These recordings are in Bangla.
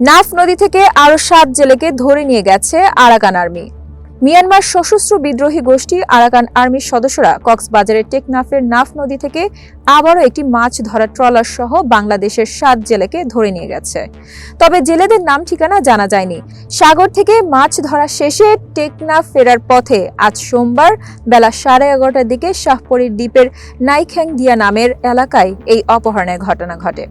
নাফ নদী থেকে আরও সাত জেলেকে ধরে নিয়ে গেছে আরাকান আর্মি। মিয়ানমার সশস্ত্র বিদ্রোহী গোষ্ঠী আরাকান আর্মির সদস্যরা কক্সবাজারের টেকনাফের নাফ নদী থেকে আবারও একটি মাছ ধরা ট্রলার সহ বাংলাদেশের সাত জেলেকে ধরে নিয়ে গেছে। তবে জেলেদের নাম ঠিকানা জানা যায়নি। সাগর থেকে মাছ ধরা শেষে টেকনাফ ফেরার পথে আজ সোমবার বেলা সাড়ে এগারোটার দিকে শাহপরীর দ্বীপের নাইখ্যাং দিয়া নামের এলাকায় এই অপহরণের ঘটনা ঘটে।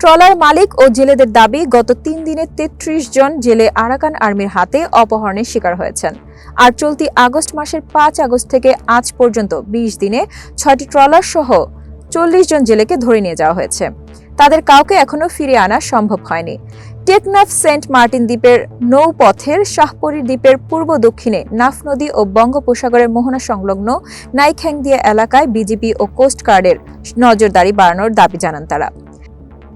ট্রলার মালিক ও জেলেদের দাবি, গত তিন দিনে তেত্রিশ জন জেলে আরাকান আর্মির হাতে অপহরণের শিকার হয়েছেন। আর চলতি আগস্ট মাসের পাঁচ আগস্ট থেকে আজ পর্যন্ত বিশ দিনে ছয়টি ট্রলার সহ চল্লিশ জন জেলেকে ধরে নিয়ে যাওয়া হয়েছে। তাদের কাউকে এখনও ফিরে আনা সম্ভব হয়নি। টেকনাফ সেন্ট মার্টিন দ্বীপের নৌপথের শাহপরীর দ্বীপের পূর্ব দক্ষিণে নাফ নদী ও বঙ্গোপসাগরের মোহনা সংলগ্ন নাইখ্যাংদিয়া এলাকায় বিজিবি ও কোস্ট গার্ডের নজরদারি বাড়ানোর দাবি জানান তারা।